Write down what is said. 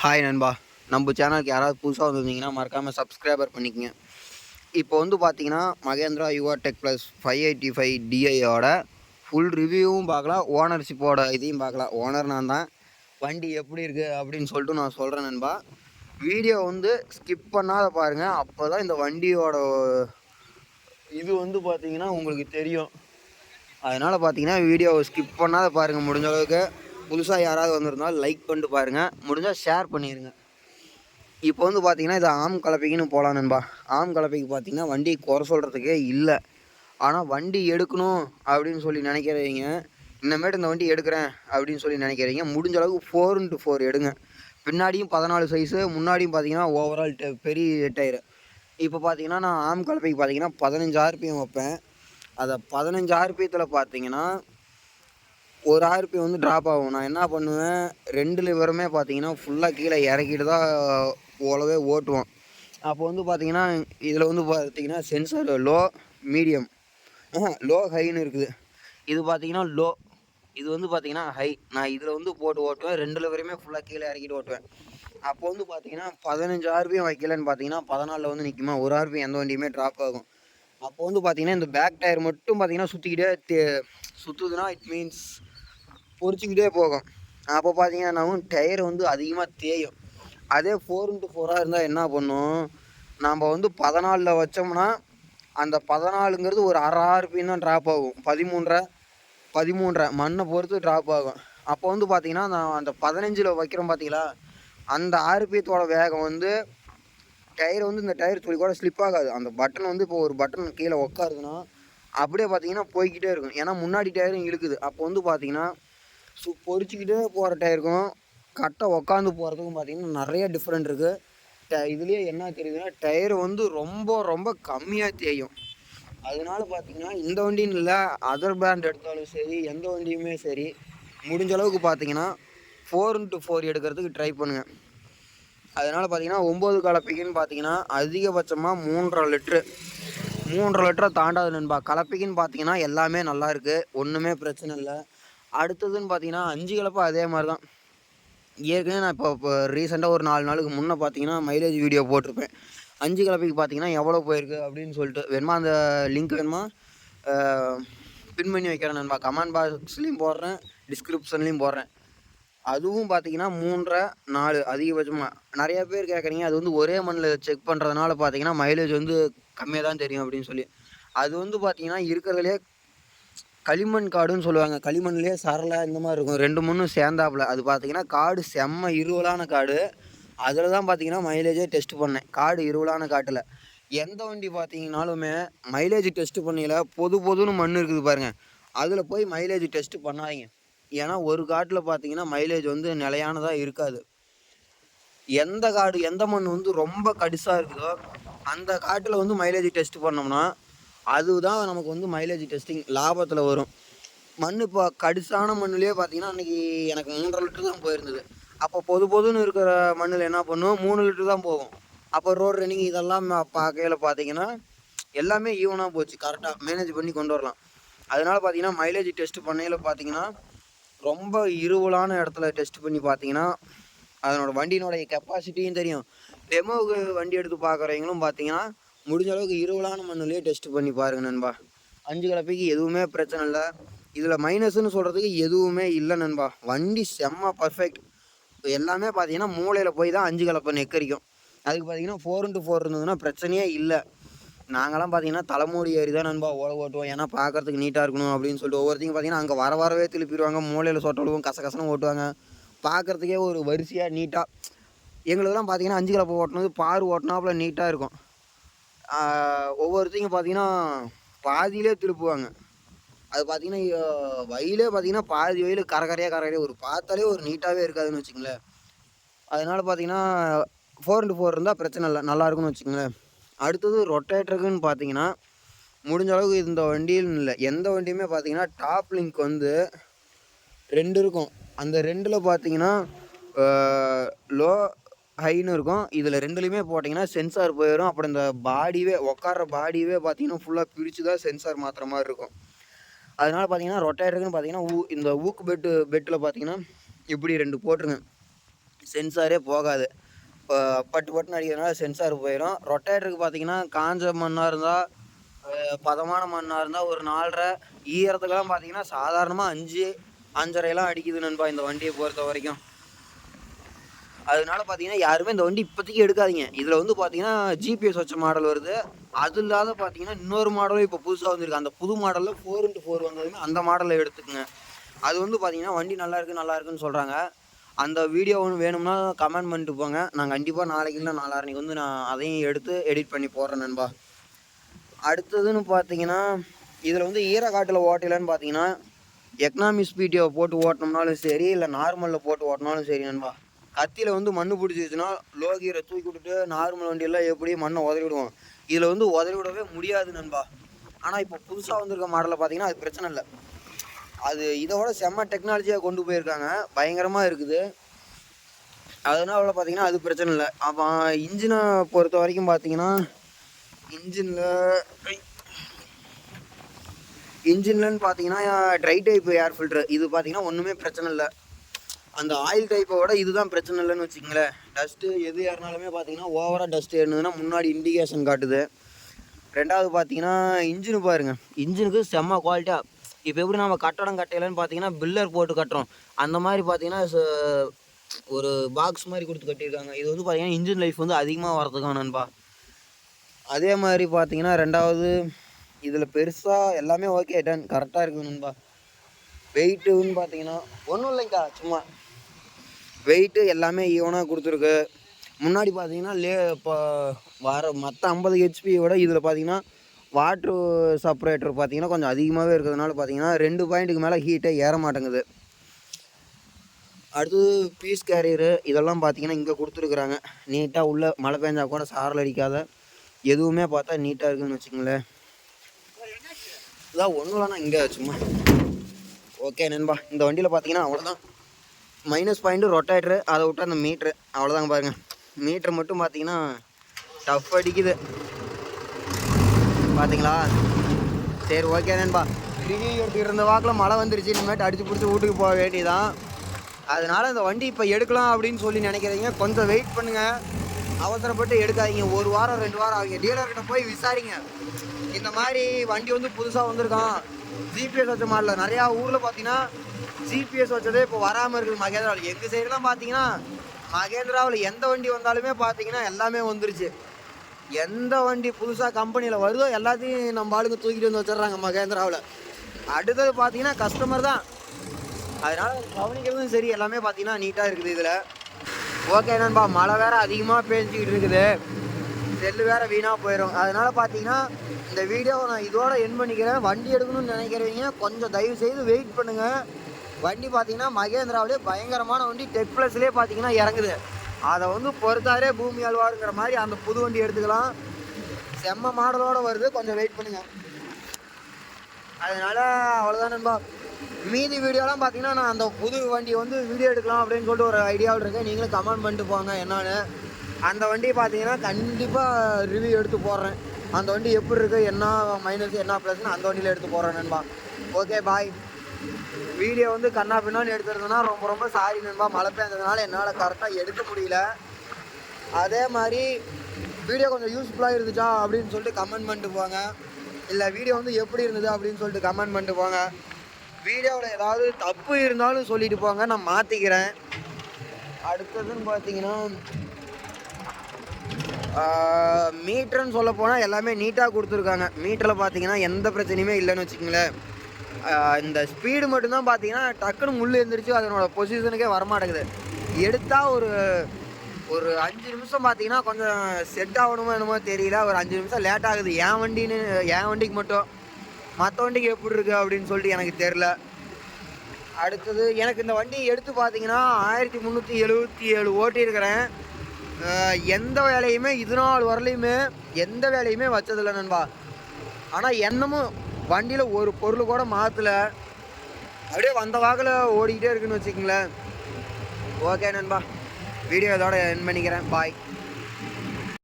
Hi நண்பா. நம்ம சேனலுக்கு யாராவது புதுசாக வந்திருந்தீங்கன்னா மறக்காமல் சப்ஸ்கிரைபர் பண்ணிக்கங்க. இப்போ வந்து பார்த்தீங்கன்னா Mahindra Yuva tech plus five eighty five டிஐயோட full ரிவ்யூவும் பார்க்கலாம் ஓனர்ஷிப்போட இதையும் பார்க்கலாம் ஓனர் நான் தான். வண்டி எப்படி இருக்குது அப்படின்னு சொல்லிட்டு நான் சொல்கிறேன் நண்பா. வீடியோ வந்து ஸ்கிப் பண்ணாத பாருங்கள் அப்போ தான் இந்த வண்டியோட இது வந்து பார்த்தீங்கன்னா உங்களுக்கு தெரியும். அதனால் பார்த்தீங்கன்னா வீடியோவை ஸ்கிப் பண்ணாத பாருங்கள் முடிஞ்ச அளவுக்கு. புதுசாக யாராவது வந்திருந்தாலும் லைக் பண்ணிட்டு பாருங்கள் முடிஞ்சால் ஷேர் பண்ணிடுங்க இப்போ வந்து பார்த்தீங்கன்னா இது ஆம் கலப்பைக்குன்னு போகலாம் நண்பா. ஆம் கலப்பைக்கு பார்த்தீங்கன்னா வண்டி குறை சொல்கிறதுக்கே இல்லை. ஆனால் வண்டி எடுக்கணும் அப்படின்னு சொல்லி நினைக்கிறவங்க இன்னமேட்டு இந்த வண்டி எடுக்கிறேன் அப்படின்னு சொல்லி நினைக்கிறீங்க முடிஞ்ச அளவுக்கு ஃபோர் இன்ட்டு ஃபோர் எடுங்க. பின்னாடியும் பதினாலு சைஸு முன்னாடியும் பார்த்தீங்கன்னா ஓவரால் பெரிய டயரு இப்போ பார்த்தீங்கன்னா நான் ஆம் கலப்பைக்கு பார்த்தீங்கன்னா பதினஞ்சு ஆர்பிஎம் வைப்பேன். அதை பதினஞ்சு ஆர்பிஎத்தில் பார்த்தீங்கன்னா ஒரு ஆர்பி வந்து ட்ராப் ஆகும். நான் என்ன பண்ணுவேன் ரெண்டு லிவருமே பார்த்தீங்கன்னா ஃபுல்லாக கீழே இறக்கிட்டு தான் ஓலவே ஓட்டுவோம் அப்போ வந்து பார்த்தீங்கன்னா இதில் வந்து பார்த்தீங்கன்னா சென்சார் லோ மீடியம் லோ ஹைன்னு இருக்குது. இது பார்த்தீங்கன்னா லோ இது வந்து பார்த்தீங்கன்னா ஹை நான் இதில் வந்து போட்டு ஓட்டுவேன் ரெண்டு லிவரையுமே ஃபுல்லாக கீழே இறக்கிட்டு ஓட்டுவேன். அப்போ வந்து பார்த்தீங்கன்னா பதினஞ்சு ஆர்பியும் வைக்கலன்னு பார்த்தீங்கன்னா பதினாலில் வந்து நிற்குமா ஒரு ஆர்பி எந்த வண்டியுமே ட்ராப் ஆகும். அப்போ வந்து பார்த்தீங்கன்னா இந்த பேக் டயர் மட்டும் பார்த்தீங்கன்னா சுற்றிக்கிட்டே தே சுற்றுதுன்னா இட் மீன்ஸ் பொறிச்சிக்கிட்டே போகும். அப்போ பார்த்தீங்கன்னா டயர் வந்து அதிகமாக தேயும். அதே ஃபோர் இன்ட்டு ஃபோராக இருந்தால் என்ன பண்ணும்? நம்ம வந்து பதினாலில் வச்சோம்னா அந்த பதினாலுங்கிறது ஒரு அரை ஆர்பின்னு தான் ட்ராப் ஆகும். பதிமூன்றரை பதிமூன்றரை மண்ணை பொறுத்து ட்ராப் ஆகும். அப்போ வந்து பார்த்தீங்கன்னா நான் அந்த பதினஞ்சில் வைக்கிறோம் பார்த்தீங்களா அந்த ஆர்பிஎத்தோட வேகம் வந்து டயர் வந்து இந்த டயர் துளி கூட ஸ்லிப் ஆகாது. அந்த பட்டன் வந்து இப்போ ஒரு பட்டன் கீழே உட்காருதுன்னா அப்படியே பார்த்தீங்கன்னா போய்கிட்டே இருக்கும். ஏன்னா முன்னாடி டயரும் இழுக்குது. அப்போ வந்து பார்த்தீங்கன்னா சு பொறிச்சிக்கிட்டே போகிற டயருக்கும் கரெக்டாக உக்காந்து போகிறதுக்கும் பார்த்தீங்கன்னா நிறைய டிஃப்ரெண்ட் இருக்குது ட இதுலேயே என்ன தெரியுதுன்னா டயர் வந்து ரொம்ப ரொம்ப கம்மியாக தேயும். அதனால பார்த்தீங்கன்னா இந்த வண்டின்னு இல்லை. அதர் பிராண்ட் எடுத்தாலும் சரி எந்த வண்டியுமே சரி. முடிஞ்ச அளவுக்கு பார்த்தீங்கன்னா ஃபோர் இன்ட்டு ஃபோர் எடுக்கிறதுக்கு ட்ரை பண்ணுங்கள் அதனால் பார்த்தீங்கன்னா ஒம்பது கலப்பைக்குன்னு பார்த்தீங்கன்னா அதிகபட்சமாக மூன்றரை லிட்ரு மூன்றரை லிட்டரை தாண்டாது நண்பா. கலப்பைக்குன்னு பார்த்தீங்கன்னா எல்லாமே நல்லா இருக்குது ஒன்றுமே பிரச்சனை இல்லை. அடுத்ததுன்னு பார்த்தீங்கன்னா அஞ்சு கலப்பை அதே மாதிரி தான் ஏற்கனவே நான் இப்போ இப்போ ரீசெண்டாக ஒரு நாலு நாளுக்கு முன்னே பார்த்தீங்கன்னா மைலேஜ் வீடியோ போட்டிருப்பேன். அஞ்சு கலப்பைக்கு பார்த்தீங்கன்னா எவ்வளோ போயிருக்கு அப்படின்னு சொல்லிட்டு வேணுமா அந்த லிங்க் வேணுமா? பின் பண்ணி வைக்கிறேன் நண்பா. கமெண்ட் பாக்ஸ்லேயும் போடுறேன் டிஸ்கிரிப்ஷன்லேயும் போடுறேன். அதுவும் பார்த்தீங்கன்னா மூன்றரை நாலு அதிகபட்சமாக நிறையா பேர் கேட்குறீங்க அது வந்து ஒரே மண்ணில் செக் பண்ணுறதுனால பார்த்தீங்கன்னா மைலேஜ் வந்து கம்மியாக தான் தெரியும் அப்படின்னு சொல்லி. அது வந்து பார்த்தீங்கன்னா இருக்கிறதுலே களிமண் காடுன்னு சொல்லுவாங்க. களிமண்லேயே சரளை இந்த மாதிரி இருக்கும். ரெண்டு மூணும் சேர்ந்தாப்புல. அது பார்த்தீங்கன்னா காடு செம்ம இருவலான காடு. அதில் தான் பார்த்தீங்கன்னா மைலேஜே டெஸ்ட் பண்ணேன். காடு இருவலான காட்டில். எந்த வண்டி பார்த்தீங்கனாலுமே மைலேஜ் டெஸ்ட் பண்ணல. பொது பொதுன்னு மண் இருக்குது பாருங்கள் அதில் போய் மைலேஜ் டெஸ்ட் பண்ணாதீங்க. ஏன்னா ஒரு காட்டில் பார்த்தீங்கன்னா மைலேஜ் வந்து நிலையானதாக இருக்காது. எந்த காடு எந்த மண் வந்து ரொம்ப கடிசாக இருக்குதோ அந்த காட்டில் வந்து மைலேஜ் டெஸ்ட் பண்ணோம்னா அதுதான் நமக்கு வந்து மைலேஜ் டெஸ்டிங் லாபத்தில் வரும். மண் இப்போ கடிசான மண்ணுலேயே பார்த்தீங்கன்னா அன்றைக்கி எனக்கு மூன்றரை லிட்டர் தான் போயிருந்தது. அப்போ பொது பொதுன்னு இருக்கிற மண்ணில் என்ன பண்ணுவோம்? மூணு லிட்டர் தான் போகும் அப்போ ரோட் ரன்னிங் இதெல்லாம் பார்க்கையில் பார்த்தீங்கன்னா எல்லாமே ஈவனாக போச்சு. கரெக்டாக மேனேஜ் பண்ணி கொண்டு வரலாம். அதனால் பார்த்தீங்கன்னா மைலேஜ் டெஸ்ட் பண்ணையில் பார்த்தீங்கன்னா ரொம்ப இருவலான இடத்துல டெஸ்ட் பண்ணி பார்த்தீங்கன்னா அதனோட வண்டியினுடைய கெப்பாசிட்டியும் தெரியும். டெமோவுக்கு வண்டி எடுத்து பார்க்குறவங்களும் பார்த்தீங்கன்னா முடிஞ்ச அளவுக்கு இருவலான மண்ணுலேயே டெஸ்ட் பண்ணி பாருங்க நண்பா. அஞ்சு கலப்பைக்கு எதுவுமே பிரச்சனை இல்லை. இதில் மைனஸ்னு சொல்கிறதுக்கு எதுவுமே இல்லை நண்பா. வண்டி செம்ம பர்ஃபெக்ட் எல்லாமே பார்த்தீங்கன்னா மூளையில் போய் தான் அஞ்சு கலப்பை நெக்கரிக்கும். அதுக்கு பார்த்தீங்கன்னா ஃபோர் இன்ட்டு ஃபோர் இருந்ததுன்னா பிரச்சனையே இல்லை. நாங்களாம் பார்த்தீங்கன்னா தலைமூடி ஏறி தான் நண்பா ஓட ஓட்டுவோம். ஏன்னா பார்க்கறதுக்கு நீட்டாக இருக்கணும் அப்படின்னு சொல்லிட்டு ஒவ்வொருத்தையும் பார்த்தீங்கன்னா அங்கே வர வரவே திருப்பிடுவாங்க. மூலையில் சொட்டழுவும் கச கசனம் ஓட்டுவாங்க. பார்க்குறதுக்கே ஒரு வரிசையாக நீட்டாக எங்களுக்கெல்லாம் பார்த்தீங்கன்னா அஞ்சு கலப்பை ஓட்டினது பார் ஓட்டினாப்புல நீட்டாக இருக்கும். ஒவ்வொருத்தையும் பார்த்தீங்கன்னா பாதியிலே திருப்புவாங்க. அது பார்த்தீங்கன்னா வயலே பார்த்தீங்கன்னா பாதி வயல் கரகரையாக கரகரையாக ஒரு பார்த்தாலே ஒரு நீட்டாகவே இருக்காதுன்னு வச்சுங்களேன் அதனால் பார்த்தீங்கன்னா ஃபோர் இன்ட்டு ஃபோர் இருந்தால் பிரச்சனை இல்லை நல்லா இருக்குன்னு வச்சுங்களேன் அடுத்தது ரொட்டேட்டருக்குன்னு பார்த்தீங்கன்னா முடிஞ்ச அளவுக்கு இந்த வண்டியில் இல்லை. எந்த வண்டியுமே பார்த்தீங்கன்னா டாப் லிங்க் வந்து ரெண்டு இருக்கும். அந்த ரெண்டில் பார்த்தீங்கன்னா லோ ஹைன்னு இருக்கும். இதில் ரெண்டுலேயுமே போட்டிங்கன்னா சென்சார் போயிடும் அப்புறம் இந்த பாடியே உட்கார பாடியவே பார்த்தீங்கன்னா ஃபுல்லாக பிரித்து தான் சென்சார் மாற்றுற மாதிரி இருக்கும். அதனால் பார்த்தீங்கன்னா ரொட்டேட்டருக்குன்னு பார்த்தீங்கன்னா ஊ இந்த ஊக்கு பெட்டு பெட்டில் பார்த்தீங்கன்னா இப்படி ரெண்டு போட்டுருங்க. சென்சாரே போகாது. இப்போ பட்டு பட்டுன்னு அடிக்கிறதுனால சென்சார் போயிடும் ரொட்டேட்டருக்கு பார்த்தீங்கன்னா காஞ்ச மண்ணாக இருந்தால் பதமான மண்ணாக இருந்தால் ஒரு நாலரை ஈரத்துக்கெல்லாம் பார்த்தீங்கன்னா சாதாரணமாக அஞ்சு அஞ்சரைலாம் அடிக்குது நண்பா இந்த வண்டியை பொறுத்த வரைக்கும். அதனால பார்த்தீங்கன்னா யாருமே இந்த வண்டி இப்போதைக்கு எடுக்காதீங்க. இதில் வந்து பார்த்தீங்கன்னா ஜிபிஎஸ் வச்ச மாடல் வருது. அது இல்லாத பார்த்தீங்கன்னா இன்னொரு மாடலும் இப்போ புதுசாக வந்திருக்கு. அந்த புது மாடலில் ஃபோர் இன்ட்டு ஃபோர் வந்ததுமே அந்த மாடலை எடுத்துக்கங்க. அது வந்து பார்த்தீங்கன்னா வண்டி நல்லா இருக்குது நல்லா இருக்குன்னு சொல்கிறாங்க அந்த வீடியோ ஒன்று வேணும்னா கமெண்ட் பண்ணிட்டு போங்க. நான் கண்டிப்பாக நாளைக்கு இல்லை நாளாரணிக்கு வந்து நான் அதையும் எடுத்து எடிட் பண்ணி போடுறேன் நண்பா. அடுத்ததுன்னு பார்த்தீங்கன்னா இதில் வந்து ஈரக்காட்டில் ஓட்டலன்னு பார்த்தீங்கன்னா எக்கனாமிக் ஸ்பீடியோ போட்டு ஓட்டினோம்னாலும் சரி இல்லை நார்மலில் போட்டு ஓட்டினாலும் சரி நண்பா. கத்தியில் வந்து மண் பிடிச்சிச்சுன்னா லோகியரை தூக்கி விட்டுட்டு நார்மல் வண்டியெல்லாம் எப்படி மண்ணை உதறி விடுவோம். இதில் வந்து உதறி விடவே முடியாது நண்பா. ஆனால் இப்போ புதுசாக வந்திருக்க மாடலில் பார்த்தீங்கன்னா அது பிரச்சனை இல்லை. அது இதோட செம்ம டெக்னாலஜியாக கொண்டு போயிருக்காங்க. பயங்கரமாக இருக்குது. அதனால பார்த்தீங்கன்னா அது பிரச்சனை இல்லை. அப்போ இன்ஜினை பொறுத்த வரைக்கும் பார்த்தீங்கன்னா இன்ஜினில் இன்ஜின்லன்னு பார்த்தீங்கன்னா ட்ரை டைப் ஏர் ஃபில்ட்ரு இது பார்த்தீங்கன்னா ஒன்றுமே பிரச்சனை இல்லை. அந்த ஆயில் டைப்பை விட இதுதான் பிரச்சனை இல்லைன்னு வச்சுங்களேன் டஸ்ட்டு எது ஏறினாலுமே பார்த்தீங்கன்னா ஓவராக டஸ்ட் ஏறினதுன்னா முன்னாடி இண்டிகேஷன் காட்டுது. ரெண்டாவது பார்த்தீங்கன்னா இன்ஜினு பாருங்க. இன்ஜினுக்கு செம்ம குவாலிட்டியாக இப்போ எப்படி நம்ம கட்டடம் கட்டையிலன்னு பார்த்தீங்கன்னா பில்லர் போட்டு கட்டுறோம். அந்த மாதிரி பார்த்தீங்கன்னா ச- ஒரு பாக்ஸ் மாதிரி கொடுத்து கட்டியிருக்காங்க. இது வந்து பார்த்தீங்கன்னா இன்ஜின் லைஃப் வந்து அதிகமாக வரதுக்கான நண்பா. அதே மாதிரி பார்த்தீங்கன்னா ரெண்டாவது இதில் பெருசாக எல்லாமே ஓகே டன் கரெக்டாக இருக்குது நண்பா. வெயிட்டுன்னு பார்த்தீங்கன்னா ஒன்றும் இல்லைங்கக்கா சும்மா. வெயிட்டு எல்லாமே ஈவனாக கொடுத்துருக்கு. முன்னாடி பார்த்தீங்கன்னா லே இப்போ வர மற்ற ஐம்பது ஹெச்பியோட இதில் பார்த்தீங்கன்னா வாட்ரு செப்பரேட்டர் பார்த்தீங்கன்னா கொஞ்சம் அதிகமாகவே இருக்கிறதுனால பார்த்தீங்கன்னா ரெண்டு பாயிண்ட்டுக்கு மேலே ஹீட்டே ஏற மாட்டேங்குது. அடுத்தது பீஸ் கேரியரு இதெல்லாம் பார்த்தீங்கன்னா இங்கே கொடுத்துருக்குறாங்க. நீட்டாக உள்ள மழை பெஞ்சா கூட சாரல் அடிக்காத. எதுவுமே பார்த்தா நீட்டாக இருக்குன்னு வச்சுங்களேன் இதான் ஒன்றும் இல்லைண்ணா இங்கே சும்மா. ஓகே நண்பா இந்த வண்டியில் பார்த்தீங்கன்னா அவ்வளோதான் மைனஸ் பாயிண்ட்டு ரொட்டேட்ரு அதை விட்டு அந்த மீட்ரு அவ்வளோதாங்க பாருங்க. மீட்ரு மட்டும் பார்த்தீங்கன்னா டஃப் அடிக்குது. பார்த்தீங்களா சரி ஓகே நண்பா ரிவ்யூ எடுத்துக்கிட்டு இருந்த வாக்கில் மழை வந்துருச்சு. இனிமேட்டு அடிச்சு பிடிச்சி வீட்டுக்கு போக வேண்டியதான் அதனால் இந்த வண்டி இப்போ எடுக்கலாம் அப்படின்னு சொல்லி நினைக்கிறீங்க. கொஞ்சம் வெயிட் பண்ணுங்கள் அவசரப்பட்டு எடுக்காதீங்க. ஒரு வாரம் ரெண்டு வாரம் ஆகுங்க. டீலர்கிட்ட போய் விசாரிங்க. இந்த மாதிரி வண்டி வந்து புதுசாக வந்திருக்கான். ஜிபிஎஸ் வச்ச மாடல நிறையா ஊரில் பார்த்தீங்கன்னா ஜிபிஎஸ் வச்சதே இப்போ வராமல் இருக்குது மகேந்திராவில் எங்கள் சைடுலாம் பார்த்தீங்கன்னா மகேந்திராவில் எந்த வண்டி வந்தாலுமே பார்த்தீங்கன்னா எல்லாமே வந்துருச்சு. எந்த வண்டி புதுசாக கம்பெனியில் வருதோ எல்லாத்தையும் நம்ம ஆளுங்க தூக்கிட்டு வந்து வச்சிடுறாங்க மகேந்திராவில். அடுத்தது பார்த்தீங்கன்னா கஸ்டமர் தான். அதனால் கவனிக்கிறதும் சரி எல்லாமே பார்த்தீங்கன்னா நீட்டாக இருக்குது இதில். ஓகே நண்பா மழை வேற அதிகமாக பேஞ்சிக்கிட்டு இருக்குது. செல்லு வேற வீணாக போயிடும் அதனால் பார்த்தீங்கன்னா இந்த வீடியோவை நான் இதோட என் பண்ணிக்கிறேன். வண்டி எடுக்கணும்னு நினைக்கிறவங்க கொஞ்சம் தயவு செய்து வெயிட் பண்ணுங்கள் வண்டி பார்த்தீங்கன்னா மகேந்திராவிலே பயங்கரமான வண்டி டெக் ப்ளஸ்லேயே பார்த்தீங்கன்னா இறங்குது. அதை வந்து பொறுத்தாரே பூமி அல்வாருங்கிற மாதிரி அந்த புது வண்டி எடுத்துக்கலாம். செம்ம மாடலோடு வருது. கொஞ்சம் வெயிட் பண்ணுங்கள் அதனால் அவ்வளோதான் நண்பா. மீதி வீடியோலாம் பார்த்தீங்கன்னா நான் அந்த புது வண்டியை வந்து வீடியோ எடுக்கலாம் அப்படின்னு சொல்லிட்டு ஒரு ஐடியாவில் இருக்கேன். நீங்களும் கமெண்ட் பண்ணிட்டு போங்க என்னன்னு. அந்த வண்டி பார்த்தீங்கன்னா கண்டிப்பாக ரிவ்யூ எடுத்து போடுறேன். அந்த வண்டி எப்படி இருக்குது என்ன மைனஸ் என்ன ப்ளஸ்னு அந்த வண்டியில் எடுத்து போடுறேன் நண்பா. ஓகே பாய் வீடியோ வந்து கண்ணா பின்னான்னு எடுத்துருந்தோன்னா ரொம்ப ரொம்ப சாரி நண்பா மழை பெய்ஞ்சதுனால என்னால் கரெக்டாக எடுக்க முடியல. அதே மாதிரி வீடியோ கொஞ்சம் யூஸ்ஃபுல்லாக இருந்துச்சா அப்படின்னு சொல்லிட்டு கமெண்ட் பண்ணிட்டு போங்க. இல்லை வீடியோ வந்து எப்படி இருந்தது அப்படின்னு சொல்லிட்டு கமெண்ட் பண்ணிட்டு போங்க. வீடியோவில் ஏதாவது தப்பு இருந்தாலும் சொல்லிட்டு போங்க நான் மாற்றிக்கிறேன் அடுத்ததுன்னு பார்த்தீங்கன்னா மீட்டர்னு சொல்ல போனால் எல்லாமே நீட்டாக கொடுத்துருக்காங்க. மீட்டரில் பார்த்தீங்கன்னா எந்த பிரச்சனையுமே இல்லைன்னு வச்சுக்கோங்களேன். இந்த ஸ்பீடு மட்டும்தான் பார்த்தீங்கன்னா டக்குன்னு முள் எழுந்திரிச்சு அதனோட பொசிஷனுக்கே வரமாட்டேங்குது. எடுத்தால் ஒரு ஒரு அஞ்சு நிமிஷம் பார்த்தீங்கன்னா கொஞ்சம் செட் ஆகணுமோ என்னமோ தெரியல. ஒரு அஞ்சு நிமிஷம் லேட் ஆகுது. என் வண்டின்னு என் வண்டிக்கு மட்டும். மற்ற வண்டிக்கு எப்படி இருக்குது அப்படின்னு சொல்லிட்டு எனக்கு தெரில அடுத்தது எனக்கு இந்த வண்டி எடுத்து பார்த்தீங்கன்னா ஆயிரத்தி முந்நூற்றி எழுபத்தி ஏழு ஓட்டியிருக்கிறேன். எந்த வேலையுமே இது நாள் வரலையுமே எந்த வேலையுமே வச்சதில்லை நண்பா. ஆனால் என்னமும் வண்டியில் ஒரு பொருள் கூட மாற்றல அப்படியே வந்த வாக்கில் ஓடிக்கிட்டே இருக்குன்னு வச்சுக்கோங்களேன். ஓகே நண்பா. வீடியோ இதோட என் பண்ணிக்கிறேன். பாய்